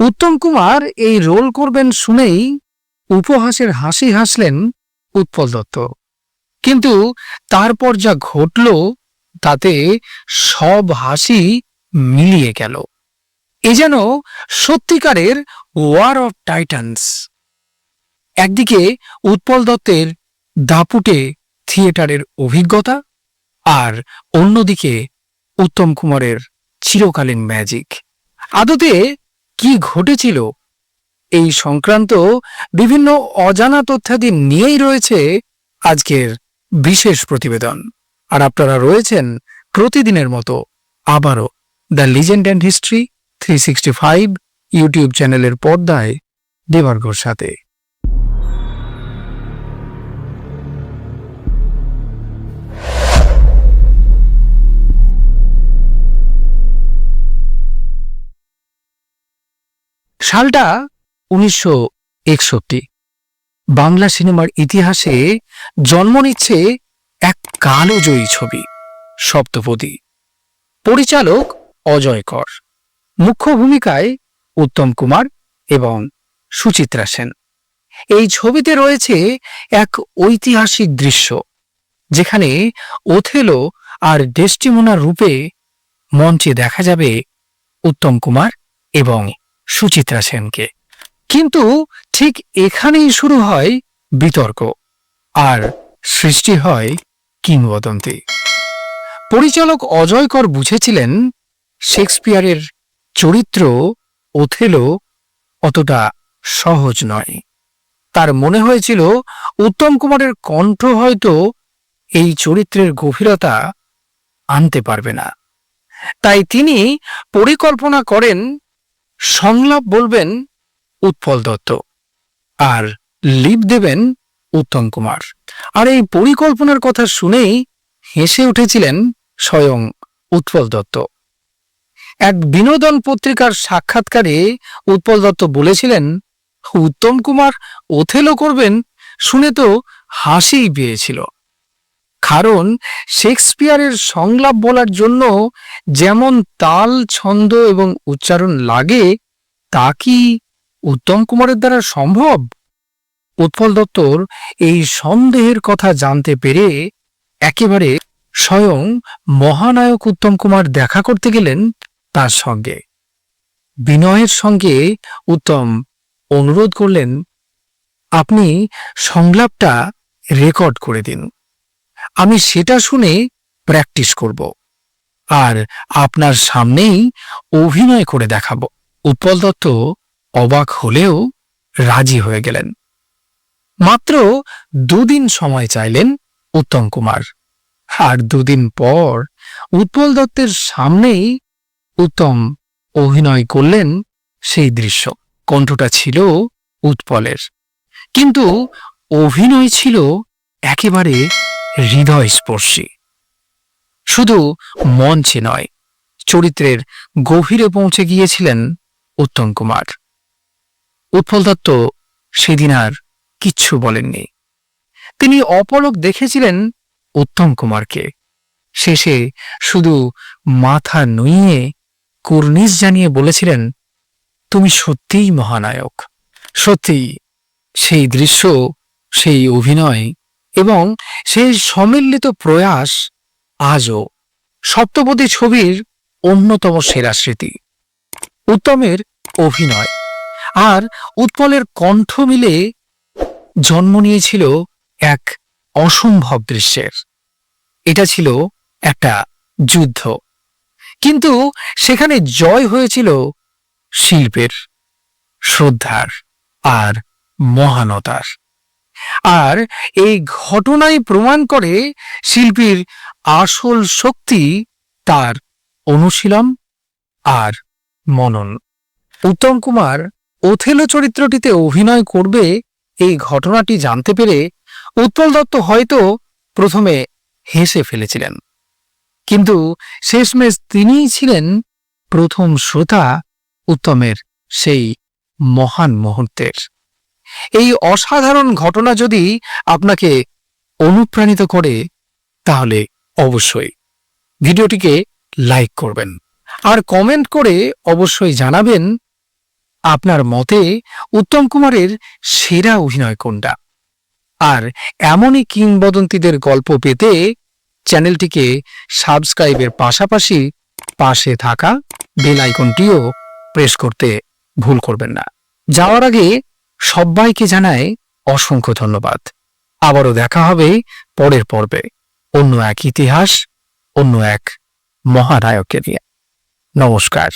উত্তম কুমার এই রোল করবেন শুনেই উপহাসের হাসি হাসলেন উৎপল দত্ত। কিন্তু তারপর যা ঘটল, তাতে সব হাসি মিলিয়ে গেল। এ যেন সত্যিকারের ওয়ার অফ টাইটান্স। একদিকে উৎপল দত্তের দাপুটে থিয়েটারের অভিজ্ঞতা আর অন্যদিকে উত্তম কুমারের চিরকালীন ম্যাজিক। আদতে কি ঘটেছিল? এই সংক্রান্ত বিভিন্ন অজানা তথ্যাদি নিয়েই রয়েছে আজকের বিশেষ প্রতিবেদন। আর আপনারা রয়েছেন প্রতিদিনের মতো আবারও the legend and history three sixty five YouTube চ্যানেলের পর্দায় দেবার্গর সাথে। সালটা উনিশশো একষট্টি। বাংলা সিনেমার ইতিহাসে জন্ম নিচ্ছে এক কালোজয়ী ছবি, সপ্তপদী। পরিচালক অজয় কর। মুখ্য ভূমিকায় উত্তম কুমার এবং সুচিত্রা সেন। এই ছবিতে রয়েছে এক ঐতিহাসিক দৃশ্য, যেখানে ওথেলো আর ডেস্টিমোনার রূপে মঞ্চে দেখা যাবে উত্তম কুমার এবং সুচিত্রা সেনকে। কিন্তু ঠিক এখানেই শুরু হয় বিতর্ক আর সৃষ্টি হয় কিংবদন্তি। পরিচালক অজয় কর বুঝেছিলেন শেক্সপিয়ারের চরিত্র ওথেলো অতটা সহজ নয়। তার মনে হয়েছিল, উত্তম কুমারের কণ্ঠ হয়তো এই চরিত্রের গভীরতা আনতে পারবে না। তাই তিনি পরিকল্পনা করেন সংলাপ বলবেন উৎপল দত্ত আর লিপ দেবেন উত্তম কুমার। আর এই পরিকল্পনার কথা শুনেই হেসে উঠেছিলেন স্বয়ং উৎপল দত্ত। এক বিনোদন পত্রিকার সাক্ষাৎকারে উৎপল দত্ত বলেছিলেন, উত্তম কুমার, ওথেলো করবেন। শুনে তো হাসিই পেয়েছিল। কারণ শেক্সপিয়ারের সংলাপ বলার জন্য যেমন তাল, ছন্দ এবং উচ্চারণ লাগে, তা কি উত্তম কুমারের দ্বারা সম্ভব? উৎপল দত্তর এই সন্দেহের কথা জানতে পেরে একেবারে স্বয়ং মহানায়ক উত্তম কুমার দেখা করতে গেলেন তার সঙ্গে। বিনয়ের সঙ্গে উত্তম অনুরোধ করলেন, আপনি সংলাপটা রেকর্ড করে দিন। আমি সেটা শুনে প্র্যাকটিস করব। আর আপনার সামনেই অভিনয় করে দেখাব। উৎপল দত্ত অবাক হলেও রাজি হয়ে গেলেন। মাত্র দুদিন সময় চাইলেন উত্তম কুমার। আর দুদিন পর উৎপল দত্তের সামনেই উত্তম অভিনয় করলেন সেই দৃশ্য। কণ্ঠটা ছিল উৎপলের। কিন্তু অভিনয় ছিল একেবারে হৃদয়স্পর্শী। শুধু মঞ্চে নয়, চরিত্রের গভীরে পৌঁছে গিয়েছিলেন উত্তম কুমার। উৎপল দত্ত সেদিন আর কিচ্ছু বলেননি। তিনি অপলক দেখেছিলেন উত্তম কুমারকে। শেষে শুধু মাথা নুইয়ে কুর্নিশ জানিয়ে বলেছিলেন, তুমি সত্যিই মহানায়ক। সত্যি সেই দৃশ্য, সেই অভিনয় এবং সেই সম্মিলিত প্রয়াস আজও সপ্তপদী ছবির অন্যতম সেরা স্মৃতি। উত্তমের অভিনয় আর উৎপলের কণ্ঠ মিলে জন্ম নিয়েছিল এক অসম্ভব দৃশ্যের। এটা ছিল একটা যুদ্ধ। কিন্তু সেখানে জয় হয়েছিল শিল্পের, শ্রদ্ধার আর মহানতার। আর এই ঘটনাই প্রমাণ করে শিল্পীর আসল শক্তি তার অনুশীলন আর মনন। উত্তম কুমার ওথেলো চরিত্রটিতে অভিনয় করবে এই ঘটনাটি জানতে পেরে উৎপল দত্ত হয়তো প্রথমে হেসে ফেলেছিলেন। কিন্তু শেষমেশ তিনিই ছিলেন প্রথম শ্রোতা উত্তমের সেই মহান মুহূর্তের। এই অসাধারণ ঘটনা যদি আপনাকে অনুপ্রাণিত করে, তাহলে অবশ্যই ভিডিওটিকে লাইক করবেন। আর কমেন্ট করে অবশ্যই জানাবেন, আপনার মতে উত্তম কুমারের সেরা অভিনয় কোনটা? আর এমনই কিংবদন্তিদের গল্প পেতে চ্যানেলটিকে সাবস্ক্রাইবের পাশাপাশি পাশে থাকা বেল আইকনটিও প্রেস করতে ভুল করবেন না। যাওয়ার আগে সবাইকে জানায় অসংখ্য ধন্যবাদ। আবারও দেখা হবে পরের পর্বে। অন্য এক ইতিহাস, অন্য এক মহানায়ককে নিয়ে। নমস্কার।